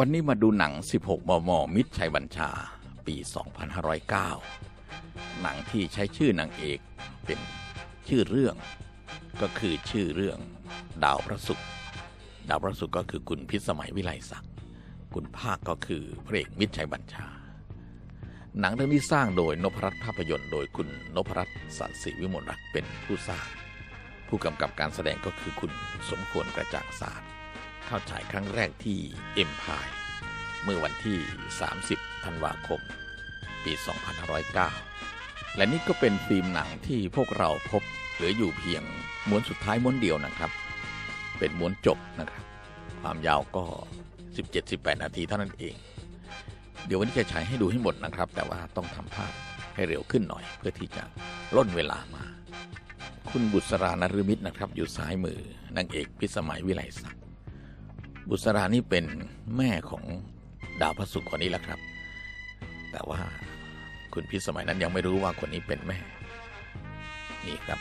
วันนี้มาดูหนัง 16 มม มิตรชัยบัญชา ปี 2509 หนังที่ใช้ชื่อนางเอกเป็นชื่อเรื่อง ก็คือชื่อเรื่อง ดาวพระศุกร์ดาวพระศุกร์ก็คือคุณพิสมัยวิไลศักดิ์คุณภาคก็คือพระเอกมิตรชัยบัญชา หนังเรื่องนี้สร้างโดยนพรัตน์ภาพยนตร์โดยคุณนพรัตน์สันสิวิมลรัตน์เป็นผู้สร้าง ผู้กำกับการแสดงก็คือคุณสมควรกระจ่างศาสตร์ เข้าฉายครั้งแรกที่เอ็มพายเมื่อวันที่ 30 ธันวาคม ปี 2509 และนี่ก็เป็นฟิล์มหนังที่พวกเราพบเหลืออยู่เพียงม้วนสุดท้ายม้วนเดียวนะครับ เป็นม้วนจบนะครับ ความยาวก็ 17-18 นาทีเท่านั้นเอง เดี๋ยววันนี้จะฉายให้ดูให้หมดนะครับ แต่ว่าต้องทำภาพให้เร็วขึ้นหน่อย เพื่อที่จะล่นเวลามา คุณบุษรานฤมิตรนะครับ อยู่ซ้ายมือนางเอกพิสมัยวิไลศักดิ์ บุษรานี่เป็นแม่ของดาวพระศุกร์คนนี้แหละครับ แต่ว่าคุณพิสมัยนั้นยังไม่รู้ว่าคนนี้เป็นแม่ นี่ครับ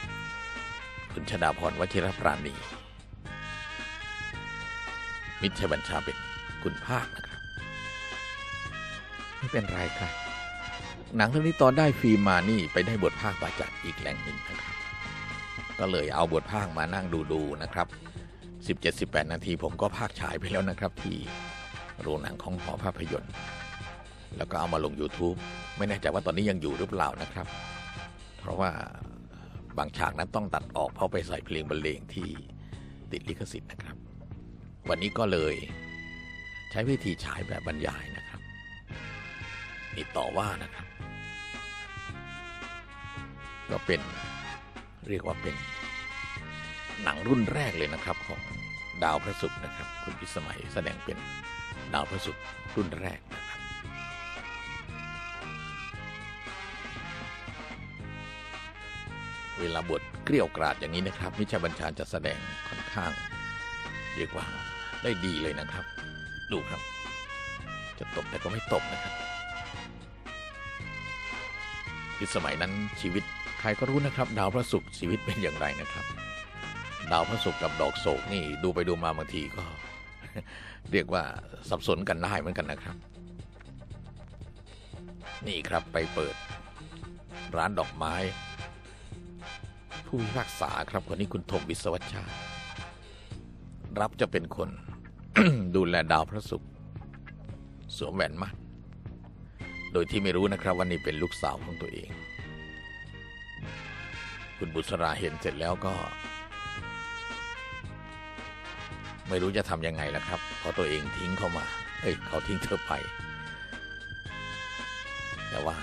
คุณชดาพรวชิรปราณีมิตรชัยบัญชาเป็นคุณภาคนะครับ ไม่เป็นไรครับ หนังเรื่องนี้ตอนได้ฟิล์มมานี่ไปได้บทภาคมาจากอีกแหล่งหนึ่งนะครับ ก็เลยเอาบทภาคมานั่งดูๆนะครับ 17-18 นาทีผมก็ภาคฉายไปแล้วนะครับ ที่โรงหนังของหอภาพยนตร์ แล้วก็เอามาลง YouTube ไม่แน่ใจว่าตอนนี้ยังอยู่หรือเปล่านะครับ เพราะว่าบางฉากนั้นต้องตัดออกเพราะไปใส่เพลงบรรเลงที่ติดลิขสิทธิ์นะครับ วันนี้ก็เลยใช้วิธีฉายแบบบรรยายนะครับนี่ต่อว่านะครับ ก็เป็นเรียกว่าเป็นหนังรุ่นแรกเลยนะครับของ ดาวพระศุกร์นะครับ คุณพิสมัยแสดงเป็นดาวพระศุกร์รุ่นแรกนะครับเวลาบทเกลี้ยวกราดอย่างนี้นะครับมิชาบัญชาจะแสดงค่อนข้างเรียกว่าได้ดีเลยนะครับ ดูครับ จะตบแต่ก็ไม่ตบนะครับพิสมัยนั้นชีวิตใครก็รู้นะครับ ดาวพระศุกร์ชีวิตเป็นอย่างไรนะครับ ดาวพระศุกร์กับดอกโศกนี่ดูไปดูมาบางทีก็ เรียกว่าสับสนกันได้เหมือนกันนะครับ นี่ครับไปเปิด ร้านดอกไม้ ผู้พิพากษาครับคนนี้คุณธมวิศวัชชา รับจะเป็นคน ดูแลดาวพระศุกร์สวมแหวนมั่นโดยที่ไม่รู้นะครับว่านี่เป็นลูกสาวของตัวเอง คุณบุษราเห็นเสร็จแล้วก็ ไม่รู้จะทำยังไงแล้วครับเพราะตัวเองทิ้งเข้ามาเอ้ยเขาทิ้งเธอไป แต่ว่า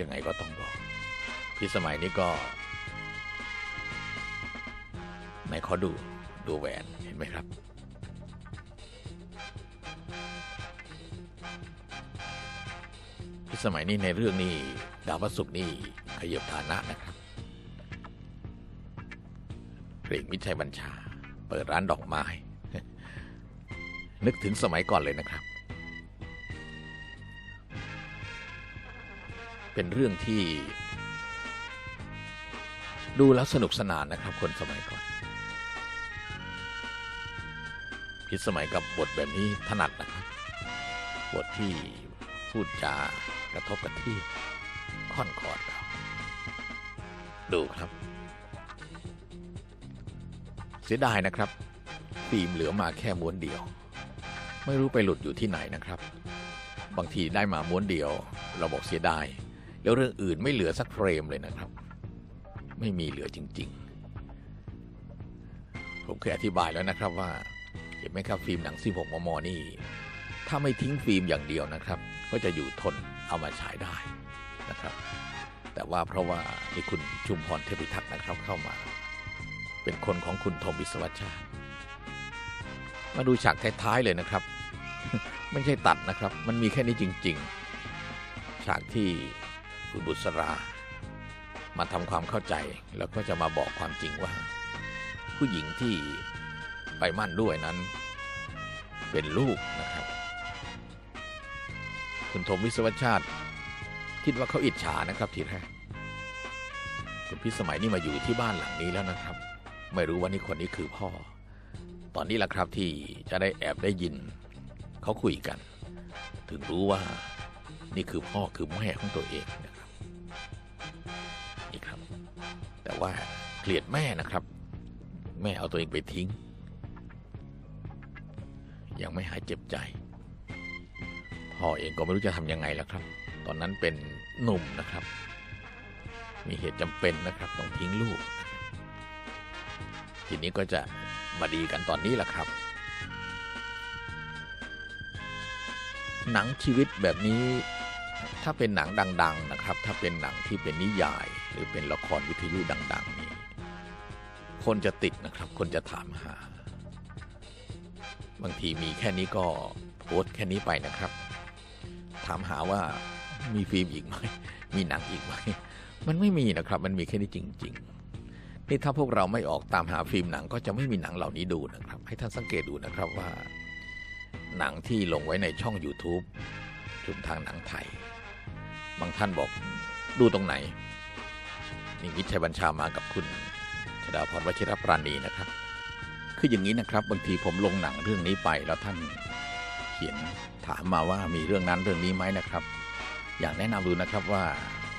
ยังไงก็ต้องบอกพี่สมัยนี้ก็ไหนขอดูดูแหวนเห็นไหมครับ พี่สมัยนี้ในเรื่องนี้ดาวพระศุกร์นี่ขยับฐานะนะครับเพลงมิชัยบัญชา เปิดร้านดอกไม้ นึกถึงสมัยก่อนเลยนะครับ เป็นเรื่องที่ ดูแล้วสนุกสนานนะครับคนสมัยก่อนพิสมัยกับบทแบบนี้ถนัดนะครับบทที่พูดจากระทบกระเทียบค่อนคอดเราดูครับ เสียดายนะครับ ฟิล์มเหลือมาแค่ม้วนเดียว ไม่รู้ไปหลุดอยู่ที่ไหนนะครับ บางทีได้มาม้วนเดียว เราบอกเสียดาย แล้วเรื่องอื่นไม่เหลือสักเฟรมเลยนะครับ ไม่มีเหลือจริง ๆ ผมเคยอธิบายแล้วนะครับว่า เห็นไหมครับฟิล์มหนัง 16 มม นี่ ถ้าไม่ทิ้งฟิล์มอย่างเดียวนะครับ ก็จะอยู่ทนเอามาฉายได้นะครับ แต่ว่าเพราะว่ามีคุณชุมพรเทพิทักษ์นะครับเข้ามา เป็นคนของคุณทมวิศวัชชาติ มาดูฉากท้ายๆเลยนะครับ ไม่ใช่ตัดนะครับ มันมีแค่นี้จริง ๆ ฉากที่คุณบุษรา มาทำความเข้าใจแล้วก็จะมาบอกความจริงว่า ผู้หญิงที่ไปมั่นด้วยนั้น เป็นลูกนะครับ คุณธมวิศวชาติ คิดว่าเขาอิจฉานะครับทีแรกคุณพิสมัยนี่มาอยู่ที่บ้านหลังนี้แล้วนะครับ ไม่รู้ว่านี่คนนี้คือพ่อ ตอนนี้แหละครับที่จะได้แอบได้ยิน เขาคุยกัน ถึงรู้ว่านี่คือพ่อคือแม่ของตัวเองนะครับนี่ครับ แต่ว่าเกลียดแม่นะครับ แม่เอาตัวเองไปทิ้ง ยังไม่หายเจ็บใจ พ่อเองก็ไม่รู้จะทำยังไงแล้วครับ ตอนนั้นเป็นหนุ่มนะครับ มีเหตุจำเป็นนะครับต้องทิ้งลูก ทีนี้ก็จะมาดีกันตอนนี้แหละครับ หนังชีวิตแบบนี้ถ้าเป็นหนังดัง ๆนะครับ ถ้าเป็นหนังที่เป็นนิยาย หรือเป็นละครวิทยุดัง ๆ นี่คนจะติดนะครับ คนจะถามหา บางทีมีแค่นี้ก็โพสแค่นี้ไปนะครับ ถามหาว่ามีฟิล์มอีกไหมมีหนังอีกไหมมันไม่มีนะครับ มันมีแค่นี้จริง ๆ นี่ถ้าพวกเราไม่ออกตามหาฟิล์มหนังก็จะไม่มีหนังเหล่านี้ดูนะครับ ให้ท่านสังเกตดูนะครับว่า หนังที่ลงไว้ในช่อง YouTube ชุมทางหนังไทย บางท่านบอกดูตรงไหนนี่วิชัยบัญชามากับคุณชดาพรวชิรปราณีนะครับ คืออย่างนี้นะครับบางทีผมลงหนังเรื่องนี้ไปแล้วท่านเขียนถามมาว่ามีเรื่องนั้นเรื่องนี้ไหมนะครับ อยากแนะนำดูนะครับว่า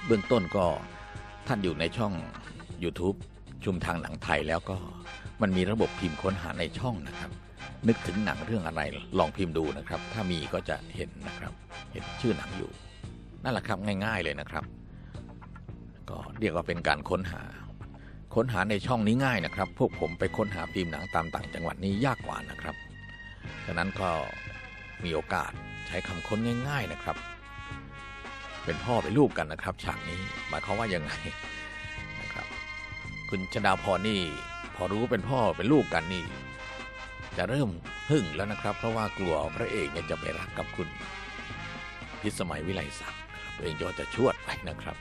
เบื้องต้นก็ท่านอยู่ในช่อง YouTube ชุมทางหนังไทยแล้วก็มันมีระบบพิมพ์ค้นหาในช่องนะครับ นึกถึงหนังเรื่องอะไรลองพิมพ์ดูนะครับ ถ้ามีก็จะเห็นนะครับ เห็นชื่อหนังอยู่นั่นแหละครับง่าย ๆเลยนะครับ ก็เรียกว่าเป็นการค้นหา ค้นหาในช่องนี้ง่ายนะครับ พวกผมไปค้นหาฟิล์มหนังตามต่างจังหวัดนี้ยากกว่านะครับฉะนั้นก็มีโอกาสใช้คำค้นง่าย ๆนะครับ เป็นพ่อเป็นลูกกันนะครับ ฉากนี้หมายความว่ายังไง คุณชดาพรนี่ พอรู้ว่าเป็นพ่อเป็นลูกกันนี่ จะเริ่มหึ่งแล้วนะครับ เพราะว่ากลัวพระเอกเนี่ยจะไปรักกับคุณ พิสมัยวิไลศักดิ์นะครับตัวเองจะจะชวดไปนะครับ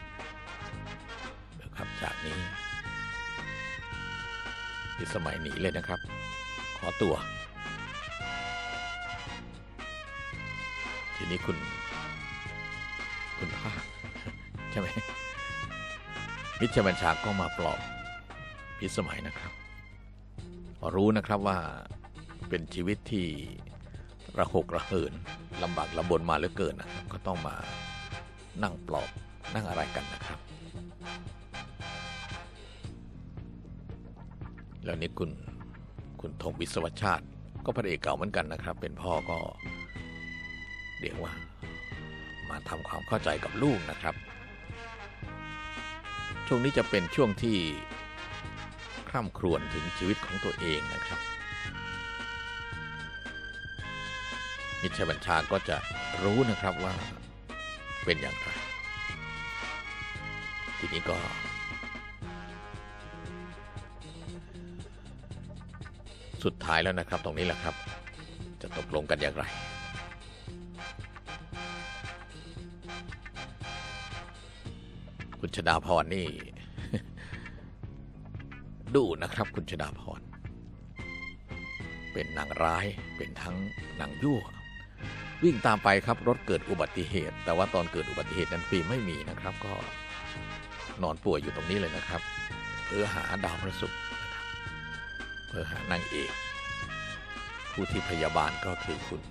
นะครับจากนี้ พิสมัยหนีเลยนะครับ ขอตัว ทีนี้คุณ คุณภาคใช่ไหมมิชบัญชาก็มาปลอบ พิสมัยนะครับ รู้นะครับว่าเป็นชีวิตที่ระหกระเหินลำบากลำบนมาเหลือเกินนะครับก็ต้องมานั่งปลอบนั่งอะไรกันนะครับ แล้วนี่คุณคุณธงวิศวชาติ ก็พระเอกเก่าเหมือนกันนะครับ เป็นพ่อก็เรียกว่า มาทำความเข้าใจกับลูกนะครับ ช่วงนี้จะเป็นช่วงที่ ร่ำครวญถึงชีวิตของตัวเองนะครับ มิชบัญชาก็จะรู้นะครับว่าเป็นอย่างไร ทีนี้ก็ สุดท้ายแล้วนะครับตรงนี้แหละครับ จะตกลงกันอย่างไรคุณชดาพรนี่ ดูนะครับคุณชดาพร เป็นนางร้ายเป็นทั้งนางยั่ว วิ่งตามไปครับรถเกิดอุบัติเหตุ แต่ว่าตอนเกิดอุบัติเหตุนั้นฟิล์มไม่มีนะครับ ก็นอนป่วยอยู่ตรงนี้เลยนะครับ เพื่อหาดาวพระศุกร์เพื่อหานางเอก ผู้ที่พยาบาลก็คือคุณ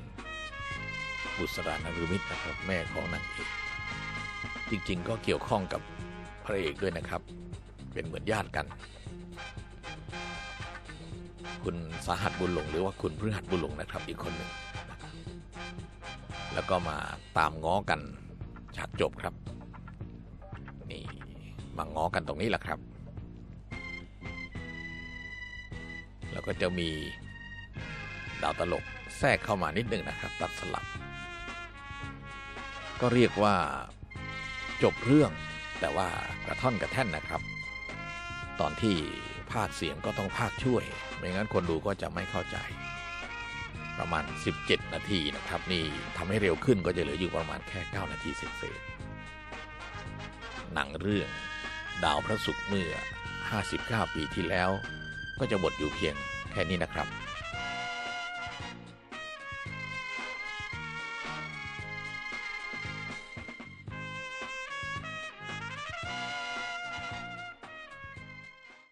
บุษรานรุมิตรนะครับ แม่ของนางเอก จริงๆ ก็เกี่ยวข้องกับพระเอกด้วยนะครับ เป็นเหมือนญาติกัน คุณสาหัสบุญหลง หรือว่าคุณพฤหัสบุญหลงนะครับ อีกคนหนึ่งแล้วก็มาตามง้อกันฉากจบครับ นี่มาง้อกันตรงนี้แหละครับ แล้วก็จะมีดาวตลกแทรกเข้ามานิดหนึ่งนะครับ ตัดสลับ ก็เรียกว่าจบเรื่องแต่ว่ากระท่อนกระแท่นนะครับ ตอนที่ ภาคเสียงก็ต้องภาคช่วย ไม่งั้นคนดูก็จะไม่เข้าใจ ประมาณ 17 นาทีนะครับ นี่ทำให้เร็วขึ้นก็จะเหลืออยู่ประมาณแค่ 9 นาทีเศษๆหนังเรื่อง ดาวพระศุกร์เมื่อ 59 ปีที่แล้ว ก็จะหมดอยู่เพียงแค่นี้นะครับ